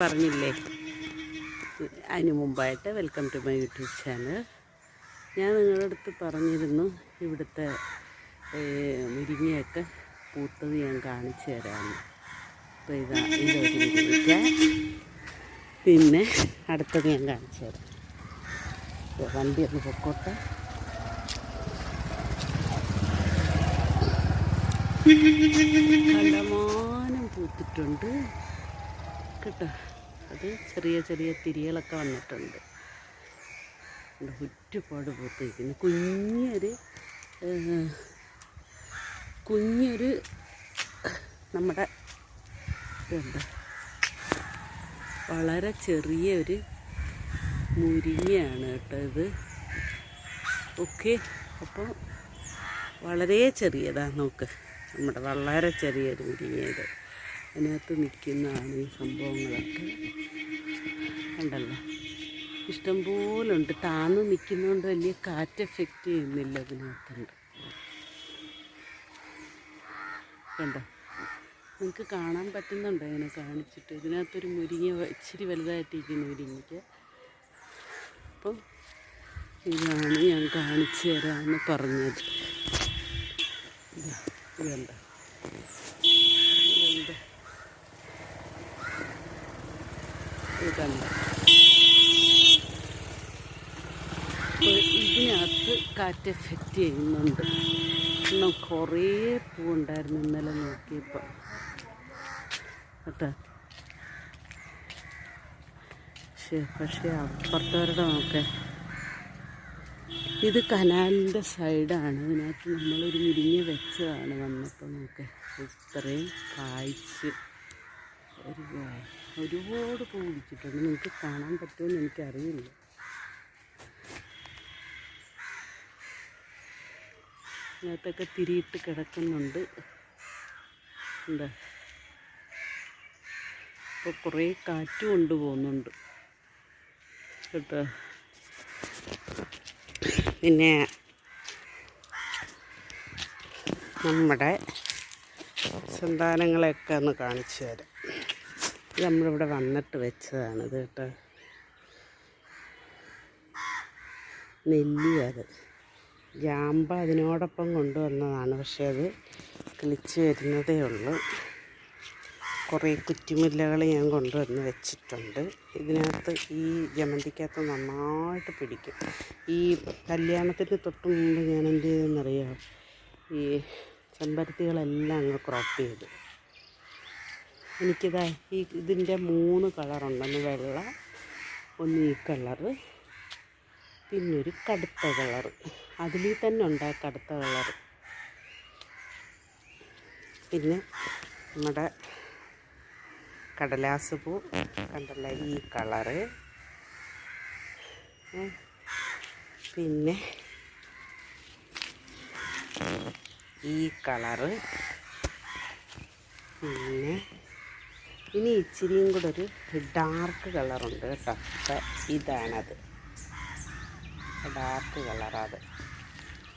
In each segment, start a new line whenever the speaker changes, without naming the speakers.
പറഞ്ഞില്ലേ? അതിന് മുമ്പായിട്ട് welcome to my YouTube channel ഞാൻ നിങ്ങളുടെ അടുത്ത് പറഞ്ഞിരുന്നു ഇവിടുത്തെ മുരിങ്ങയൊക്കെ പൂത്തത് ഞാൻ കാണിച്ചു തരാമെന്ന് അപ്പോൾ ഇതാ പിന്നെ അടുത്തത് ഞാൻ കാണിച്ചു തരാം. വണ്ടി ഒന്ന് പൊക്കോട്ടെ. കണ്ടമാനം പൂത്തിട്ടുണ്ട്. കേട്ടോ? അത് ചെറിയ ചെറിയ തിരികളൊക്കെ വന്നിട്ടുണ്ട്. ഒരുപാട് പൂത്തിരിക്കുന്നു. കുഞ്ഞൊരു കുഞ്ഞൊരു നമ്മുടെ എന്താ വളരെ ചെറിയൊരു മുരിങ്ങയാണ് കേട്ടോ ഇത്. ഓക്കെ അപ്പോൾ വളരെ ചെറിയതാണ് നോക്ക്. നമ്മുടെ വളരെ ചെറിയൊരു മുരിങ്ങ ഇത്. അതിനകത്ത് നിൽക്കുന്നതാണ് ഈ സംഭവങ്ങളൊക്കെ. ഉണ്ടല്ലോ ഇഷ്ടംപോലെ ഉണ്ട് താന്ന് നിൽക്കുന്നതുകൊണ്ട് വലിയ കാറ്റ് എഫക്റ്റ് ചെയ്യുന്നില്ല അതിനകത്തുണ്ട്. കണ്ടോ? നിങ്ങൾക്ക് കാണാൻ പറ്റുന്നുണ്ടോ ഇങ്ങനെ കാണിച്ചിട്ട്? ഇതിനകത്തൊരു മുരിങ്ങ ഇച്ചിരി വലുതായിട്ടിരിക്കുന്ന മുരിങ്ങയ്ക്ക്. അപ്പം ഇതാണ് ഞാൻ കാണിച്ചു തരാമെന്ന് പറഞ്ഞത്. ഇതാ, ഇതുണ്ട് ഇതുണ്ട് ഇതിനകത്ത് കാറ്റ് എഫക്റ്റ് ചെയ്യുന്നുണ്ട്. എന്നാൽ കുറേ പൂവുണ്ടായിരുന്നു ഇന്നലെ നോക്കിയപ്പോൾ കേട്ടോ? പക്ഷേ പക്ഷേ അപ്പുറത്തവരുടെ നോക്കെ. ഇത് കനാലിന്റെ സൈഡാണ്. ഇതിനകത്ത് നമ്മളൊരു മുരിങ്ങ വെച്ചതാണ് വന്നപ്പോൾ നോക്കെ. ഇത്രയും കായ്ച്ച് ഒരു ഒരുപാട് പൂ പിടിച്ചിട്ടുണ്ട് നിങ്ങൾക്ക് കാണാൻ പറ്റുമെന്ന് എനിക്കറിയില്ല. അതിനകത്തൊക്കെ തിരിയിട്ട് കിടക്കുന്നുണ്ട്. എന്താ ഇപ്പോൾ കുറേ കാറ്റ് കൊണ്ടുപോകുന്നുണ്ട് കേട്ടോ. പിന്നെ നമ്മുടെ സന്താനങ്ങളെയൊക്കെ ഒന്ന് കാണിച്ചു തരാം. നമ്മളിവിടെ വന്നിട്ട് വെച്ചതാണ് ഇത് കേട്ടോ. നെല്ലിയത്. ജാമ്പ അതിനോടൊപ്പം കൊണ്ടുവന്നതാണ് പക്ഷേ അത് കിളിച്ച് വരുന്നതേ ഉള്ളൂ. കുറേ കുറ്റിമുല്ലകൾ ഞാൻ കൊണ്ടുവന്ന് വെച്ചിട്ടുണ്ട്. ഇതിനകത്ത് ഈ ജമന്തിക്കകത്ത് നന്നായിട്ട് പിടിക്കും. ഈ കല്യാണത്തിന് തൊട്ട് മുമ്പ് ഞാൻ എന്ത് ചെയ്തെന്നറിയാം? ഈ ചെമ്പരത്തികളെല്ലാം അങ്ങ് ക്രോപ്പ് ചെയ്തു. എനിക്കിതാ ഈ ഇതിന്റെ മൂന്ന് കളറുണ്ടെന്ന് വെള്ള ഒന്ന് ഈ കളറ് പിന്നൊരു കടുത്ത കളറ്. അതിൽ തന്നെ ഉണ്ട് ആ കടുത്ത കളറ്. പിന്നെ നമ്മുടെ കടലാസ് പൂ കണ്ടല്ല ഈ കളറ്. പിന്നെ ഈ കളറ്. പിന്നെ ഇനി ഇച്ചിരിയും കൂടെ ഒരു ഡാർക്ക് കളറുണ്ട് കേട്ടോ. ഇതാണത്. ഡാർക്ക് കളറാത്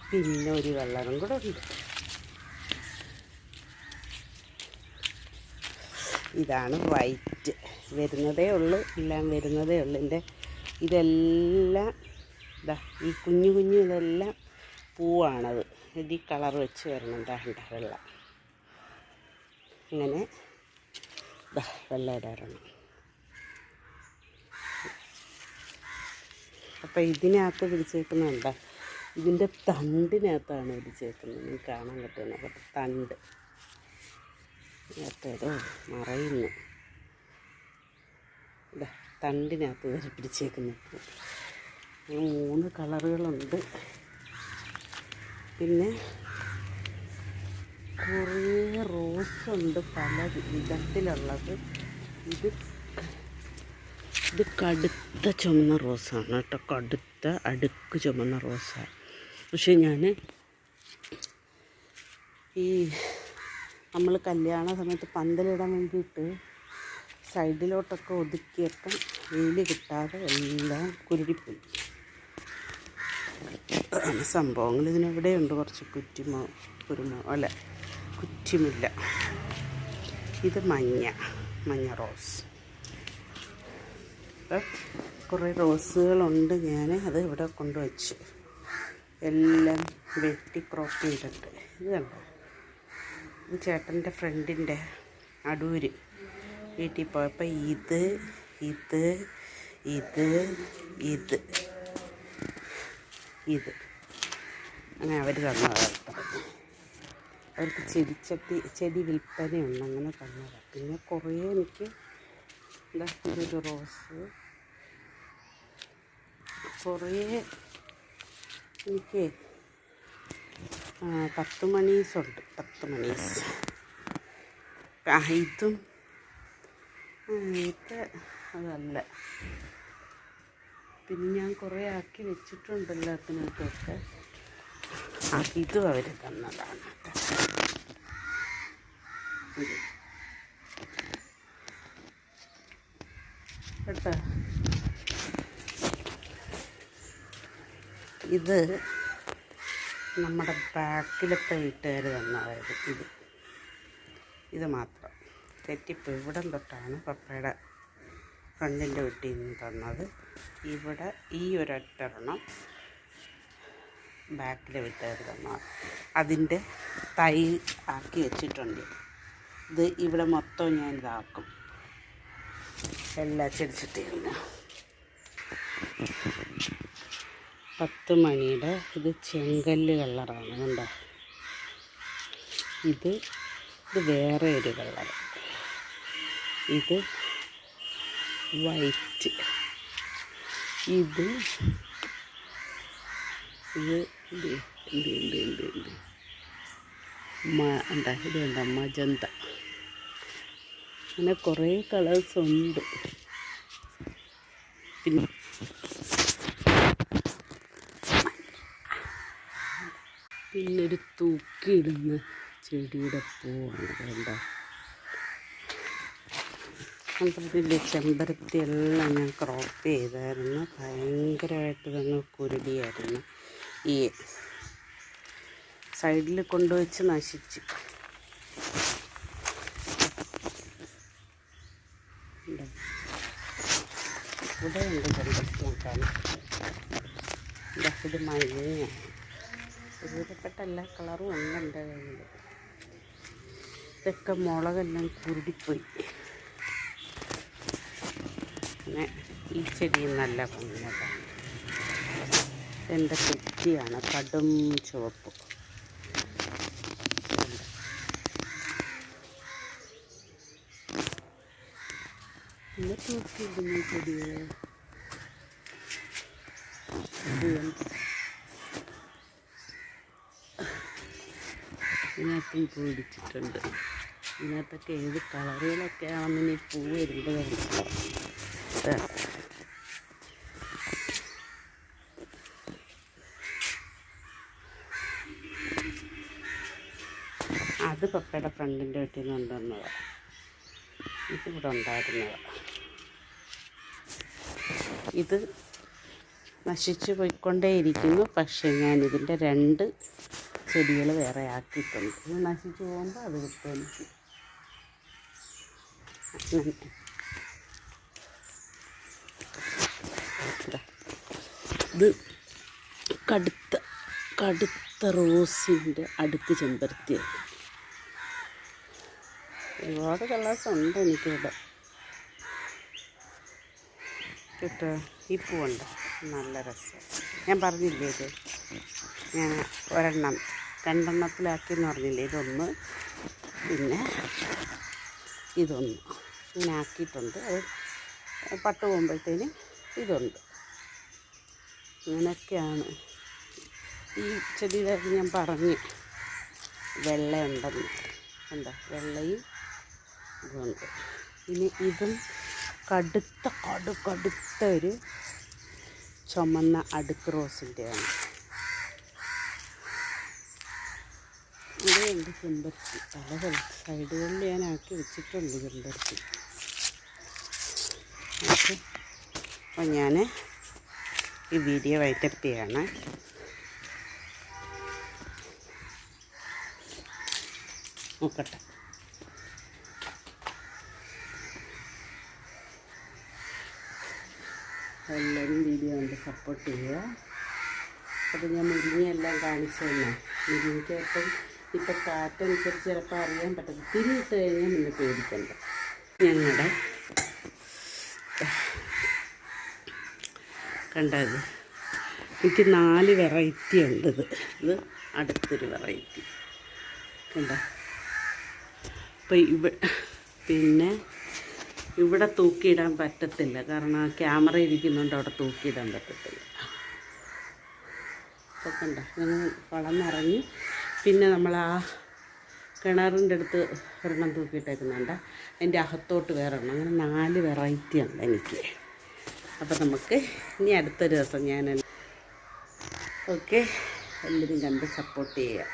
പിന്നെ ഒരു കളറും കൂടെ ഉണ്ട്. ഇതാണ് വൈറ്റ് വരുന്നതേ ഉള്ളൂ. എല്ലാം വരുന്നതേ ഉള്ളൂ. എന്റെ ഇതെല്ലാം ഇതാ ഈ കുഞ്ഞു കുഞ്ഞു ഇതെല്ലാം പൂവാണത്. ഇത് ഈ കളർ വെച്ച് വരണം എന്താ വെള്ള. ഇങ്ങനെ ഇതാ വെള്ള ഇടണം അപ്പം ഇതിനകത്ത് പിടിച്ചേക്കുന്നുണ്ട. ഇതിന്റെ തണ്ടിനകത്താണ് പിടിച്ചേക്കുന്നത്. നിങ്ങൾക്ക് കാണാൻ പറ്റുന്ന അപ്പം തണ്ട്. ഏതോ മറയുന്നു. തണ്ടിനകത്ത് വരെ പിടിച്ചേക്കുന്നു മൂന്ന് കളറുകളുണ്ട്. പിന്നെ കുറേ റോസ് ഉണ്ട് പല വിധത്തിലുള്ളത്. ഇത് ഇത് കടുത്ത ചുമന്ന റോസാണ് കേട്ടോ. കടുത്ത അടുക്ക് ചുമന്ന റോസാണ്. പക്ഷെ ഞാൻ ഈ നമ്മൾ കല്യാണ സമയത്ത് പന്തലിടാൻ വേണ്ടിയിട്ട് സൈഡിലോട്ടൊക്കെ ഒതുക്കിയപ്പം വെയിൽ കിട്ടാതെ എല്ലാം കുരുടിപ്പോയി. സംഭവങ്ങൾ ഇതിനെവിടെയുണ്ട് കുറച്ച് കുറ്റിമോ കുരുമോ അല്ല? കുറ്റിമില്ല. ഇത് മഞ്ഞ മഞ്ഞ റോസ്. കുറേ റോസുകളുണ്ട് ഞാൻ അത് ഇവിടെ കൊണ്ടുവച്ചു. എല്ലാം വെട്ടി ക്രോപ്പ് ചെയ്തിട്ട് ഇത് കണ്ടോ? ഇത് ചേട്ടന്റെ ഫ്രണ്ടിന്റെ അടൂര് വീട്ടിൽ പോയപ്പോൾ ഇത് ഇത് ഇത് ഇത് ഇത്. അങ്ങനെ അവർ തന്നതാണ് അവർക്ക് ചെടിച്ചട്ടി ചെടി വിൽപ്പനയുണ്ട് അങ്ങനെ തന്നത്. പിന്നെ കുറേ എനിക്ക് എന്താ റോസ്. കുറേ എനിക്ക് പത്ത് മണീസുണ്ട് പത്ത് മണീസ് ഇതും ഇത് അതല്ല. പിന്നെ ഞാൻ കുറേ ആക്കി വെച്ചിട്ടുണ്ടല്ലോ അതിനകത്തൊക്കെ. ആ ഇതും അവർ തന്നതാണ്. കേട്ടോ. ഇത്. കേട്ടോ ഇത് നമ്മുടെ ബാക്കിലത്തെ വീട്ടുകാർ തന്നതായത് ഇത്. ഇത് മാത്രം. തെറ്റിപ്പ് ഇവിടം തൊട്ടാണ് പപ്പയുടെ ഫ്രണ്ടിന്റെ വീട്ടിൽ നിന്ന് തന്നത്. ഇവിടെ ഈ ഒരൊറ്റെണ്ണം ബാക്കിലെ വീട്ടുകാർ തന്ന അതിന്റെ തൈ ആക്കി വെച്ചിട്ടുണ്ട്. ഇത് ഇവിടെ മൊത്തം ഞാൻ ഇതാക്കും. എല്ലാ ചെടിച്ചട്ടികളിലും പത്ത് മണിയുടെ ഇത് ചെങ്കല്ല് കളറാണ് കണ്ടോ? ഇത് ഇത് വേറെ ഒരു കളർ ഇത് വൈറ്റ്. ഇത് ഇത് എന്ത് എന്ത് എന്ത് എന്ത് മ എന്താ ഇത് മജന്ത. അങ്ങനെ കുറേ കളേഴ്സ് ഉണ്ട്. പിന്നെ പിന്നൊരു തൂക്കിയിടുന്ന ചെടിയുടെ പൂവാണ് കണ്ടോ. അതിന്റെ ചെമ്പരത്തി എല്ലാം ഞാൻ ക്രോപ്പ് ചെയ്തായിരുന്നു. ഭയങ്കരമായിട്ട് തന്നെ കുരുടിയായിരുന്നു. ഈ സൈഡിൽ കൊണ്ടുവച്ച് നശിച്ച്? ഇവിടെ ഉണ്ട് ചെമ്പരത്തി കാണിച്ചു ഇതാ മഞ്ഞയാണ്. കളറും ഉണ്ട് ഇതൊക്കെ മുളകെല്ലാം കുരുടിപ്പോയി. പിന്നെ ഈ ചെടിയും നല്ല ഭംഗിയാണ്. എന്റെ കുറ്റിയാണ് കടും ചുവപ്പ്. പിന്നെ തൂക്കിയിടുന്ന ചെടികൾ? ഇതിനകത്തും പൂ പിടിച്ചിട്ടുണ്ട്. ഇതിനകത്തൊക്കെ ഏത് കളറുകളൊക്കെ ആണെന്ന് ഈ പൂ വരുമ്പോൾ അത് പപ്പയുടെ ഫ്രണ്ടിന്റെ വീട്ടിൽ നിന്ന് കൊണ്ടുവന്നതാണ് ഇതിവിടെ ഉണ്ടായിരുന്നതാണ് ഇത് നശിച്ചു പോയിക്കൊണ്ടേയിരിക്കുന്നു. പക്ഷേ ഞാൻ ഇതിന്റെ രണ്ട് ചെടികൾ വേറെ ആക്കിയിട്ടുണ്ട്. ഇത് നശിച്ചു പോകുമ്പോൾ അത് കിട്ടും ഇത് കടുത്ത കടുത്ത റോസിന്റെ അടുക്ക് ചെമ്പരത്തിയാണ്. ഒരുപാട് കളേഴ്സ് ഉണ്ട് എനിക്കിവിടെ. കേട്ടോ ഈ പൂവുണ്ട്. നല്ല രസം. ഞാൻ പറഞ്ഞില്ലേ ഇത്? ഞാൻ ഒരെണ്ണം രണ്ടെണ്ണത്തിലാക്കി എന്ന് പറഞ്ഞില്ലേ? ഇതൊന്ന് പിന്നെ ഇതൊന്ന്. ഇങ്ങനെ ആക്കിയിട്ടുണ്ട്. അത് പട്ട് പോകുമ്പോഴത്തേന് ഇതുണ്ട്. ഇങ്ങനെയൊക്കെയാണ്. ഈ ചെടിയുടെ ഞാൻ പറഞ്ഞ് വെള്ളയുണ്ടെന്ന്. എന്താ വെള്ളയും ഇതുണ്ട്. ഇനി ഇതും കടുത്ത കടു കടുത്ത ഒരു ചുമന്ന അടുക്ക് റോസിന്റെയാണ്. ഇവിടെയുണ്ട് ചെമ്പരത്തി. പല പല സൈഡുകളിൽ ഞാൻ ആക്കി വെച്ചിട്ടുണ്ട് ചെമ്പരത്തി. അപ്പോൾ ഞാൻ ഈ വീഡിയോ വൈറ്റപ്പിയാണ് നോക്കട്ടെ. എല്ലാവരും വീഡിയോ കണ്ട് സപ്പോർട്ട് ചെയ്യുക. അപ്പോൾ ഞാൻ മുരിങ്ങയെല്ലാം കാണിച്ചു തന്നെ. മുരിങ്ങയ്ക്കപ്പം ഇപ്പം കാറ്റനുസരിച്ച് ചിലപ്പോൾ അറിയാൻ പറ്റത്തില്ല. തിരിയിട്ട് കഴിഞ്ഞാൽ നിങ്ങൾ പേടിക്കണ്ട. ഞങ്ങളുടെ കണ്ടത് എനിക്ക് നാല് വെറൈറ്റി ഉണ്ട് ഇത്. ഇത് അടുത്തൊരു വെറൈറ്റി കണ്ട? അപ്പോൾ ഇവ പിന്നെ ഇവിടെ തൂക്കിയിടാൻ പറ്റത്തില്ല. കാരണം ക്യാമറ ഇരിക്കുന്നുണ്ട് അവിടെ തൂക്കിയിടാൻ പറ്റത്തില്ല. കണ്ട ഞങ്ങൾ വളർന്നിറങ്ങി. പിന്നെ നമ്മൾ ആ കിണറിന്റെ അടുത്ത് ഒരെണ്ണം തൂക്കിയിട്ടേക്കുന്നുണ്ട്. അതിന്റെ അകത്തോട്ട് വേറെ എണ്ണം അങ്ങനെ നാല് വെറൈറ്റി ഉണ്ട് എനിക്ക്. അപ്പോൾ നമുക്ക് ഇനി അടുത്തൊരു ദിവസം ഞാൻ ഓക്കെ എല്ലാവരും കണ്ട് സപ്പോർട്ട് ചെയ്യുക.